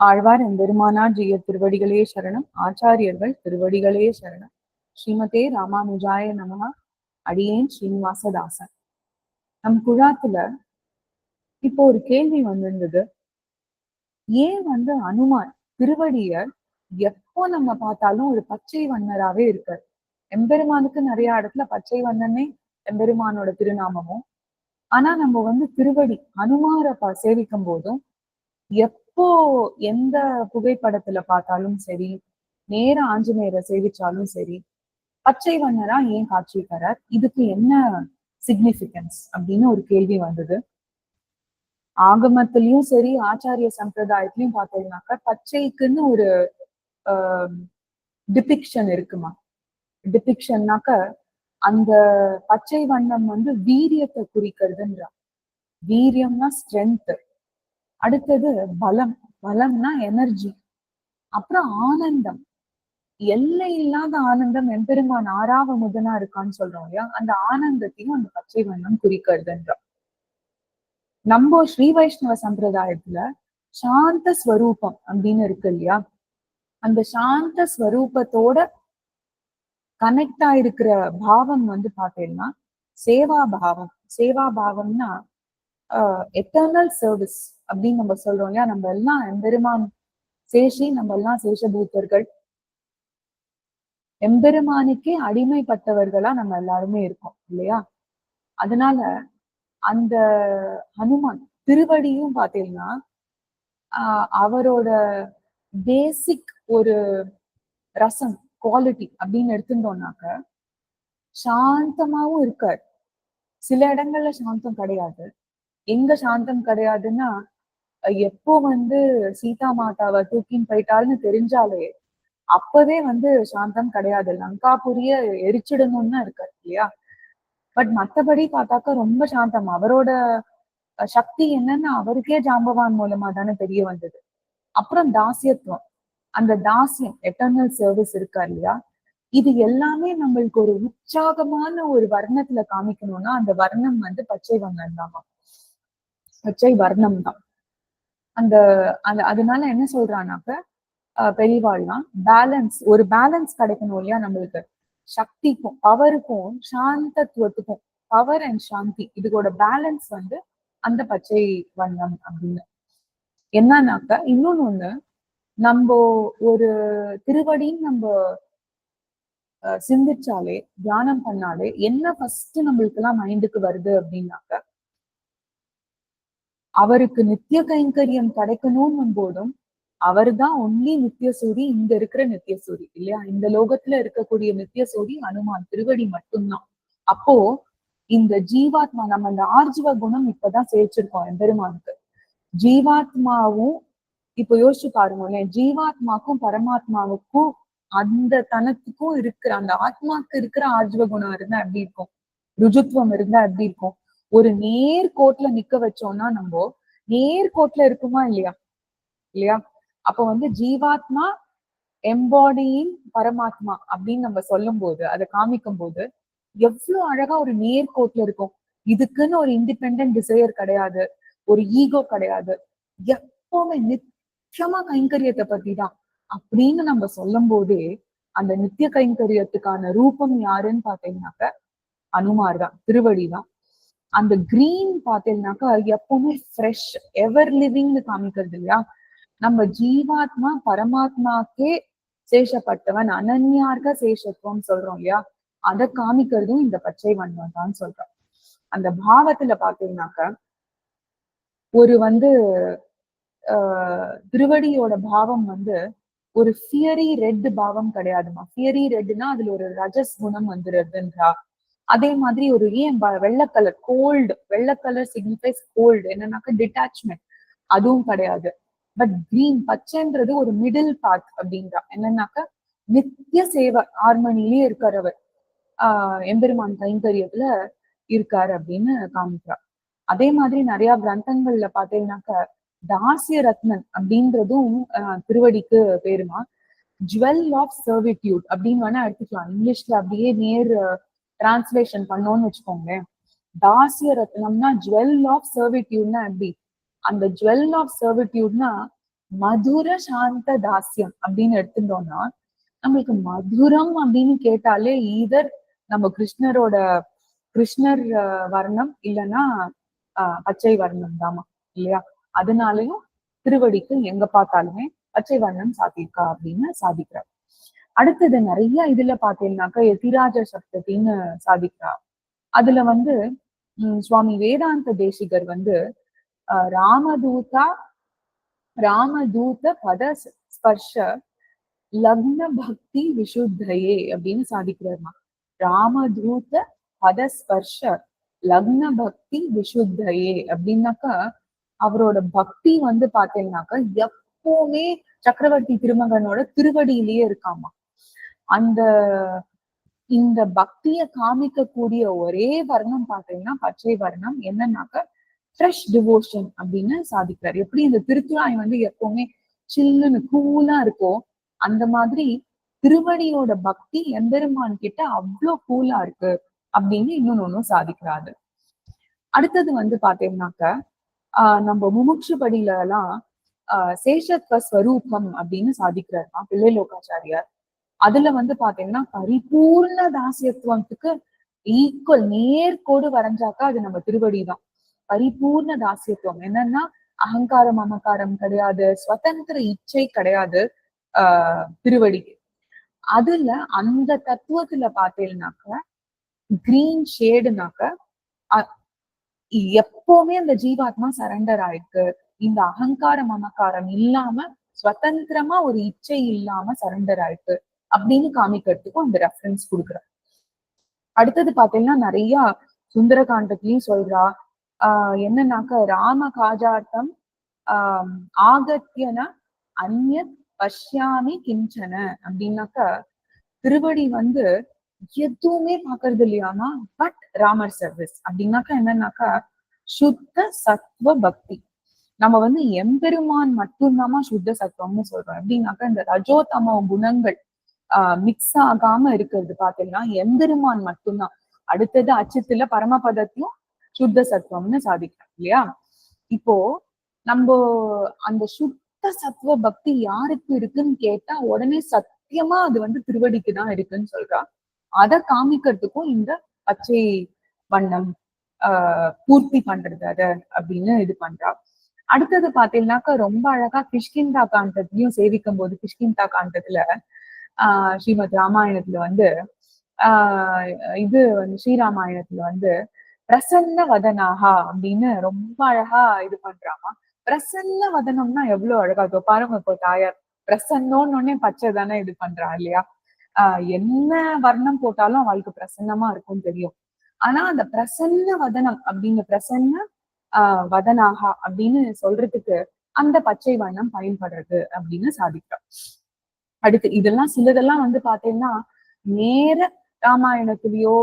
ஆழ்வார் எம்பெருமானார் ஜிய திருவடிகளே சரணம். ஆச்சாரியர்கள் திருவடிகளே சரணம். ஸ்ரீமதே ராமானுஜாய நமகா அடியேன் ஸ்ரீனிவாசதாசன். நம் குழாத்துல இப்போ ஒரு கேள்வி வந்திருந்தது. ஏன் வந்து அனுமான் திருவடியர் எப்போ நம்ம பார்த்தாலும் ஒரு பச்சை வண்ணராவே இருக்காரு? எம்பெருமானுக்கு நிறைய இடத்துல பச்சை வண்ணனே எம்பெருமானோட திருநாமமும். ஆனா நம்ம வந்து திருவடி அனுமாரை சேவிக்கும் போதும் எப்போ எந்த புகைப்படத்துல பார்த்தாலும் சரி நேர ஆஞ்சநேயரை சேவிச்சாலும் சரி பச்சை வண்ணரா ஏன் காட்சி தரார்? இதுக்கு என்ன சிக்னிபிகன்ஸ் அப்படின்னு ஒரு கேள்வி வந்தது. ஆகமத்திலயும் சரி ஆச்சாரிய சம்பிரதாயத்திலயும் பார்த்தீங்கன்னாக்கா பச்சைக்குன்னு ஒரு டிபிக்ஷன் இருக்குமா? டிபிக்ஷன்னாக்க அந்த பச்சை வண்ணம் வந்து வீரியத்தை குறிக்கிறதுன்றா. வீரியம்னா ஸ்ட்ரென்த் அடுத்தது பலம். பலம்னா எனர்ஜி அப்புறம் ஆனந்தம். எல்லை இல்லாத ஆனந்தம் எம்பெருமான் ஆறாவ முதனா இருக்கான்னு சொல்றோம் இல்லையா? அந்த ஆனந்தத்தையும் அந்த பச்சை வண்ணம் குறிக்கிறதுன்றோம் நம்ம ஸ்ரீ வைஷ்ணவ சம்பிரதாயத்துல சாந்த ஸ்வரூபம் அப்படின்னு இருக்கு இல்லையா? அந்த சாந்த ஸ்வரூபத்தோட கனெக்ட் ஆயிருக்கிற பாவம் வந்து பாத்தீங்கன்னா சேவா பாவம். சேவா பாவம்னா எட்டர்னல் சர்வீஸ் அப்படின்னு நம்ம சொல்றோம் இல்லையா? நம்ம எல்லாம் எம்பெருமான் சேஷி நம்ம எல்லாம் சேஷபூத்தர்கள். எம்பெருமானுக்கே அடிமைப்பட்டவர்களா நம்ம எல்லாருமே இருக்கோம் இல்லையா? அதனால அந்த ஹனுமான் திருவடியும் பாத்தீங்கன்னா ஆஹ் அவரோட பேசிக் ஒரு ரசம் குவாலிட்டி அப்படின்னு எடுத்துட்டோம்னாக்க சாந்தமாவும் இருக்கார். சில இடங்கள்ல சாந்தம் கிடையாது. எங்க சாந்தம் கிடையாதுன்னா எப்போ வந்து சீதா மாதாவை தூக்கின்னு போயிட்டாருன்னு தெரிஞ்சாலே அப்பவே வந்து சாந்தம் கிடையாது. லங்காபுரிய எரிச்சிடணும்னு இருக்காரு இல்லையா? பட் மத்தபடி பார்த்தாக்கா ரொம்ப சாந்தம். அவரோட சக்தி என்னன்னு அவருக்கே ஜாம்பவான் மூலமா தானே தெரிய வந்தது. அப்புறம் தாசியத்துவம். அந்த தாசியம் எட்டர்னல் சர்வீஸ் இருக்கா இல்லையா? இது எல்லாமே நம்மளுக்கு ஒரு உற்சாகமான ஒரு வர்ணத்துல காமிக்கணும்னா அந்த வர்ணம் வந்து பச்சை வண்ணம் தான் பச்சை வர்ணம் தான். அந்த அந்த அதனால என்ன சொல்றானாக்க பெரியவாள்லாம் பேலன்ஸ் ஒரு பேலன்ஸ் கிடைக்கணும் இல்லையா நம்மளுக்கு? சக்திக்கும் பவருக்கும் சாந்தத்துவத்துக்கும் பவர் அண்ட் சாந்தி இதுக்கோட பேலன்ஸ் வந்து அந்த பச்சை வண்ணம் அப்படின்னு. என்னன்னாக்க இன்னொன்னு ஒண்ணு நம்ம ஒரு திருவடின்னு நம்ம சிந்திச்சாலே தியானம் பண்ணாலே என்ன ஃபர்ஸ்ட் நம்மளுக்கு எல்லாம் மைண்டுக்கு வருது அப்படின்னாக்க அவருக்கு நித்திய கைங்கரியம் கிடைக்கணும்னு போதும் அவர் தான் ஒன்லி நித்தியசூரி இங்க இருக்கிற நித்தியசூரி இல்லையா? இந்த லோகத்துல இருக்கக்கூடிய நித்தியசூரி அனுமான் திருவடி மட்டும்தான். அப்போ இந்த ஜீவாத்மா நம்ம அந்த ஆர்ஜிவ குணம் இப்பதான் சேர்ச்சிருக்கோம் எம்பெருமானுக்கு. ஜீவாத்மாவும் இப்ப யோசிச்சு பாருங்க ஜீவாத்மாக்கும் பரமாத்மாவுக்கும் அந்த தனத்துக்கும் இருக்கிற அந்த ஆத்மாக்கு இருக்கிற ஆர்ஜிவ குணம் இருந்தா எப்படி இருக்கும்? ருஜுத்துவம் இருந்தா எப்படி இருக்கும்? ஒரு நேர்கோட்ல நிக்க வச்சோம்னா நம்ம நேர்கோட்ல இருக்குமா இல்லையா? இல்லையா? அப்ப வந்து ஜீவாத்மா எம்பாடியிங் பரமாத்மா அப்படின்னு நம்ம சொல்லும் போது அதை காமிக்கும் போது எவ்வளவு அழகா ஒரு நேர்கோட்ல இருக்கும். இதுக்குன்னு ஒரு இண்டிபெண்ட் டிசையர் கிடையாது. ஒரு ஈகோ கிடையாது. எப்பவுமே நிச்சயமா கைங்கரியத்தை பத்தி தான் அப்படின்னு நம்ம சொல்லும் போதே அந்த நித்திய கைங்கரியத்துக்கான ரூபம் யாருன்னு பாத்தீங்கன்னாக்க அனுமார் தான் திருவடி தான். அந்த கிரீன் பாத்தீங்கன்னாக்கா எப்பவுமே ஃப்ரெஷ் எவர் லிவிங்னு காமிக்கிறது இல்லையா? நம்ம ஜீவாத்மா பரமாத்மாக்கே சேஷப்பட்டவன் அனன்யார்க சேஷத்துவம் சொல்றோம் இல்லையா? அதை காமிக்கிறதும் இந்த பச்சை வண்ணம் தான் சொல்றோம். அந்த பாவத்துல பாத்தீங்கன்னாக்க ஒரு வந்து ஆஹ் திருவடியோட பாவம் வந்து ஒரு ஃபியரி ரெட் பாவம் கிடையாதுமா? ஃபியரி ரெட்னா அதுல ஒரு ரஜஸ் குணம் வந்துருதுன்றா. அதே மாதிரி ஒரு ஏன் வெள்ளை கலர் கோல்டு வெள்ளை கலர் சிக்னிஃபைஸ் கோல்டு என்னன்னாக்கா டிட்டாச்மெண்ட் அதுவும் கிடையாது. பட் கிரீன் பச்சைன்றது ஒரு மிடில் பாத் அப்படின்றா. என்னன்னாக்கா நித்திய சேவை ஹார்மனிலேயே இருக்கிறவர். ஆஹ் எம்பெருமான் கைங்கரியத்துல இருக்காரு அப்படின்னு காமிக்கிறா. அதே மாதிரி நிறைய கிரந்தங்கள்ல பாத்தீங்கன்னாக்க தாசிய ரத்னன் அப்படின்றதும் திருவடிக்கு பேருமா. ஜுவல் ஆஃப் சர்விட்யூட் அப்படின்னு வேணா எடுத்துக்கலாம். இங்கிலீஷ்ல அப்படியே நேர் டிரான்ஸ்லேஷன் பண்ணோம்னு வச்சுக்கோங்களேன். தாசிய ரத்னம்னா ஜுவல் ஆஃப் சர்விட்யூட்னா எப்படி? அந்த ஜுவல் ஆஃப் சர்விட்யூட்னா மதுர சாந்த தாசியம் அப்படின்னு எடுத்துட்டோம்னா நம்மளுக்கு மதுரம் அப்படின்னு கேட்டாலே ஈதர் நம்ம கிருஷ்ணரோட கிருஷ்ணர் வர்ணம் இல்லைன்னா ஆஹ், பச்சை வர்ணம் தாமா இல்லையா? அதனாலயும் திருவடிக்கு எங்க பார்த்தாலுமே பச்சை வர்ணம் சாத்தியிருக்கா அப்படின்னு சாதிக்கிறார். அடுத்தது நிறைய இதுல பாத்தீங்கன்னாக்கா எதிராஜ சப்தத்தின்னு சாதிக்கிறா. அதுல வந்து சுவாமி வேதாந்த தேசிகர் வந்து ராமதூதா ராமதூத பத ஸ்பர்ஷ லக்ன பக்தி விசுத்தையே அப்படின்னு சாதிக்கிறார்மா. ராமதூத பத ஸ்பர்ஷ லக்ன பக்தி விசுத்தையே அப்படின்னாக்கா அவரோட பக்தி வந்து பாத்தீங்கன்னாக்கா எப்பவுமே சக்கரவர்த்தி திருமகனோட திருவடியிலேயே இருக்காமா. அந்த இந்த பக்திய காமிக்கக்கூடிய ஒரே வர்ணம் பாத்தீங்கன்னா பச்சை வர்ணம். என்னன்னாக்கா ஃப்ரெஷ் டிவோஷன் அப்படின்னு சாதிக்கிறார். எப்படி இந்த திருத்துழாய் வந்து எப்பவுமே சில்லுன்னு கூலா இருக்கோ அந்த மாதிரி திருவடியோட பக்தி எம்பெருமான் கிட்ட அவ்வளோ கூலா இருக்கு அப்படின்னு இன்னொன்னு ஒண்ணும் சாதிக்கிறாரு. அடுத்தது வந்து பாத்தீங்கன்னாக்க ஆஹ் நம்ம முமுட்சு படியில எல்லாம் சேஷத்வ ஸ்வரூபம் அப்படின்னு சாதிக்கிறாருமா பிள்ளை லோகாச்சாரியார் அதுல வந்து பாத்தீங்கன்னா பரிபூர்ண தாசியத்துவத்துக்கு ஈக்குவல் நேர்கோடு வரைஞ்சாக்கா அது நம்ம திருவடி தான் பரிபூர்ண தாசியத்துவம். என்னன்னா அகங்காரம் மமக்காரம் கிடையாது. சுதந்திர இச்சை கிடையாது. ஆஹ் திருவடிக்கு. அதுல அந்த தத்துவத்துல பாத்தீங்கன்னாக்க கிரீன் ஷேடுனாக்க எப்பவுமே அந்த ஜீவாத்மா சரண்டர் ஆயிருக்கு. இந்த அகங்கார அமக்காரம் இல்லாம சுதந்திரமா ஒரு இச்சை இல்லாம சரண்டர் ஆயிருக்கு. அப்படின்னு காமிக்கிறதுக்கும் அந்த ரெஃபரன்ஸ் கொடுக்குறா அடுத்தது பாத்தீங்கன்னா நிறைய சுந்தரகாண்டத்திலயும் சொல்றா ஆஹ் என்னன்னாக்க ராம காஜார்த்தம் ஆஹ் ஆகத்தியன அந்ய பஷ்யாமி கிஞ்சன அப்படின்னாக்க திருவடி வந்து எதுவுமே பாக்குறது இல்லையாமா பட் ராமர் சர்வீஸ் அப்படின்னாக்கா என்னன்னாக்கா சுத்த சத்வ பக்தி. நம்ம வந்து எம்பெருமான் மட்டும்தாமா சுத்த சத்துவம்னு சொல்றோம். அப்படின்னாக்கா இந்த ரஜோதம குணங்கள் மிக்ஸ் ஆகாம இருக்கிறது பாத்தீங்கன்னா எம்பெருமான் மட்டும்தான். அடுத்தது அச்சத்துல பரமபதத்தையும் சுத்த சத்துவம்னு சாதிக்கிறோம் இல்லையா? இப்போ நம்ம அந்த சுத்த சத்துவ பக்தி யாருக்கு இருக்குன்னு கேட்டா உடனே சத்தியமா அது வந்து திருவடிக்கு தான் இருக்குன்னு சொல்றா. அதை காமிக்கிறதுக்கும் இந்த பச்சை வண்ணம் ஆஹ் பூர்த்தி பண்றது அத அப்படின்னு இது பண்றா. அடுத்தது பாத்தீங்கன்னாக்கா ரொம்ப அழகா கிஷ்கிந்தா காண்டத்தையும் சேவிக்கும் போது கிஷ்கிந்தா காண்டத்துல ஆஹ் ஸ்ரீமத் ராமாயணத்துல வந்து ஆஹ் இது வந்து ஸ்ரீராமாயணத்துல வந்து பிரசன்ன வதனாகா அப்படின்னு ரொம்ப அழகா இது பண்றாமா. பிரசன்ன வதனம்னா எவ்வளவு அழகா இருக்கும் பாருங்க இப்போ தாயார் பிரசன்னோன்னு உடனே பச்சை தானே இது பண்றா இல்லையா? ஆஹ் என்ன வர்ணம் போட்டாலும் அவளுக்கு பிரசன்னமா இருக்கும் தெரியும். ஆனா அந்த பிரசன்ன வதனம் அப்படிங்கிற பிரசன்ன ஆஹ் வதனாகா அப்படின்னு சொல்றதுக்கு அந்த பச்சை வண்ணம் பயன்படுறது அப்படின்னு சாதிக்கிறோம். அடுத்து இதெல்லாம் சிலதெல்லாம் வந்து பாத்தீங்கன்னா நேர ராமாயணத்திலயோ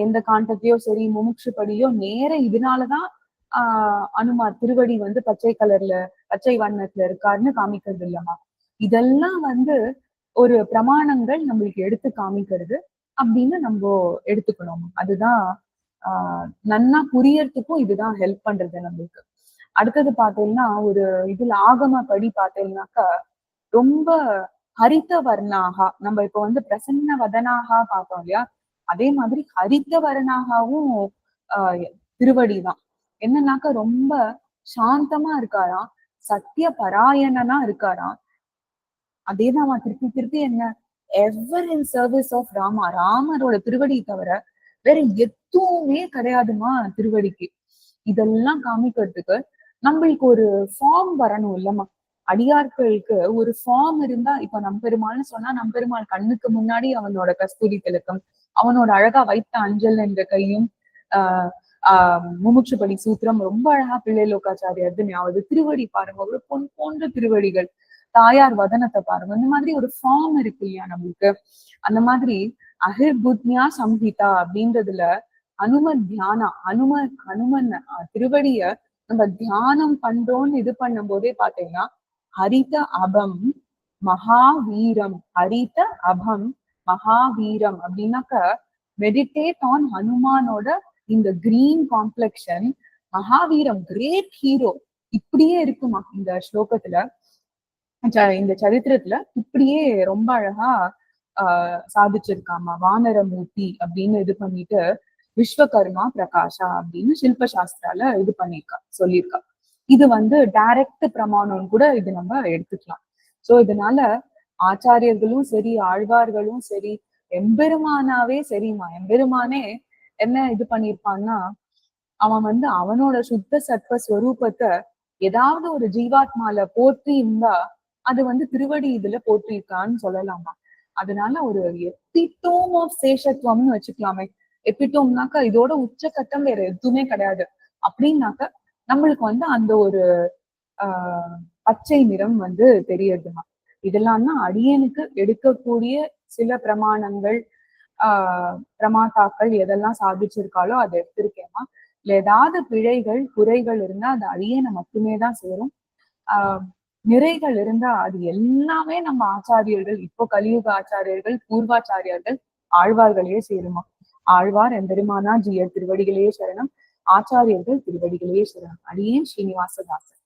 எந்த காண்டத்திலயோ சரி முமுட்சுப்படியோ நேர இதனாலதான் ஆஹ் அனுமார் திருவடி வந்து பச்சை கலர்ல பச்சை வண்ணத்துல இருக்காருன்னு காமிக்கிறது இல்லம்மா. இதெல்லாம் வந்து ஒரு பிரமாணங்கள் நம்மளுக்கு எடுத்து காமிக்கிறது அப்படின்னு நம்ம எடுத்துக்கணும். அதுதான் ஆஹ் நன்னா புரியறதுக்கும் இதுதான் ஹெல்ப் பண்றது நம்மளுக்கு. அடுத்தது பாத்தீங்கன்னா ஒரு இதுல ஆகம படி பாத்தீங்கன்னாக்கா ரொம்ப ஹரித்த வர்ணாகா நம்ம இப்ப வந்து பிரசன்ன வதனாகா பார்த்தோம் இல்லையா? அதே மாதிரி ஹரித்த வர்ணாகவும் ஆஹ் திருவடி தான் என்னன்னாக்கா ரொம்ப சாந்தமா இருக்காராம். சத்திய பராயணனா இருக்காராம். அதேதான் திருப்பி திருப்பி என்ன ever in service of Rama. ராமரோட திருவடி தவிர வேற எதுவுமே கிடையாதுமா திருவடிக்கு. இதெல்லாம் காமிக்கிறதுக்கு நம்மளுக்கு ஒரு ஃபார்ம் வரணும் இல்லம்மா. அடியார்களுக்கு ஒரு ஃபார்ம் இருந்தா இப்ப நம்பெருமாள்னு சொன்னா நம்பெருமாள் கண்ணுக்கு முன்னாடி அவனோட கஸ்தூரி திலக்கம் அவனோட அழகா வைத்த அஞ்சல் என்ற கையும் ஆஹ் ஆஹ் முமுட்சுபடி சூத்திரம் ரொம்ப அழகா பிள்ளை லோகாச்சாரியார் ஞாபகம் திருவடி பாருங்க ஒரு பொன் போன்ற திருவடிகள். தாயார் வதனத்தை பாருங்க இந்த மாதிரி ஒரு ஃபார்ம் இருக்கு இல்லையா நம்மளுக்கு அந்த மாதிரி அகிர்புத்யா சம்ஹிதா அப்படின்றதுல அனும தியானா அனும அனுமன் திருவடிய நம்ம தியானம் பண்றோம்னு இது பண்ணும் போதே பாத்தீங்கன்னா ஹரித அபம் மகாவீரம். ஹரித அபம் மகாவீரம் அப்படின்னாக்க மெடிடேட் ஆன் ஹனுமானோட இந்த கிரீன் காம்ப்ளெக்ஷன் மகாவீரம் கிரேட் ஹீரோ இப்படியே இருக்குமா இந்த ஸ்லோகத்துல? ச- இந்த சரித்திரத்துல இப்படியே ரொம்ப அழகா ஆஹ் சாதிச்சிருக்காமா. வானரமூர்த்தி அப்படின்னு இது பண்ணிட்டு விஸ்வகர்மா பிரகாஷா அப்படின்னு சில்ப சாஸ்திரால இது பண்ணியிருக்கா சொல்லியிருக்கா இது வந்து டைரக்ட் பிரமாணம் கூட இது நம்ம எடுத்துக்கலாம். சோ இதனால ஆச்சாரியர்களும் சரி ஆழ்வார்களும் சரி எம்பெருமானாவே சரிம்மா. எம்பெருமானே என்ன இது பண்ணிருப்பான்னா அவன் வந்து அவனோட சுத்த சத்வ ஸ்வரூபத்தை ஏதாவது ஒரு ஜீவாத்மால போற்றி இருந்தா அது வந்து திருவடி இதுல போற்றிருக்கான்னு சொல்லலாமா? அதனால ஒரு எப்பிட்டோம் ஆஃப் சேஷத்துவம்னு வச்சுக்கலாமே. எப்பிட்டோம்னாக்கா இதோட உச்சகட்டம் வேற எதுவுமே கிடையாது. அப்படின்னாக்க நம்மளுக்கு வந்து அந்த ஒரு ஆஹ் பச்சை நிறம் வந்து தெரியறதுமா இதெல்லாம் தான் அடியனுக்கு எடுக்கக்கூடிய சில பிரமாணங்கள் ஆஹ் பிரமாதாக்கள் எதெல்லாம் சாதிச்சிருக்காளோ அதை எடுத்திருக்கேமா இல்ல ஏதாவது பிழைகள் குறைகள் இருந்தா அது அடியனை மட்டுமே தான் சேரும். ஆஹ் நிறைகள் இருந்தா அது எல்லாமே நம்ம ஆச்சாரியர்கள் இப்போ கலியுக ஆச்சாரியர்கள் பூர்வாச்சாரியர்கள் ஆழ்வார்களையே சேருமா. ஆழ்வார் எம்பெருமானா ஜியர் திருவடிகளையே சரணம். ஆச்சாரியர்கள் திருவடிகளே சரணம் அடியேன் ஸ்ரீனிவாசதாசன்.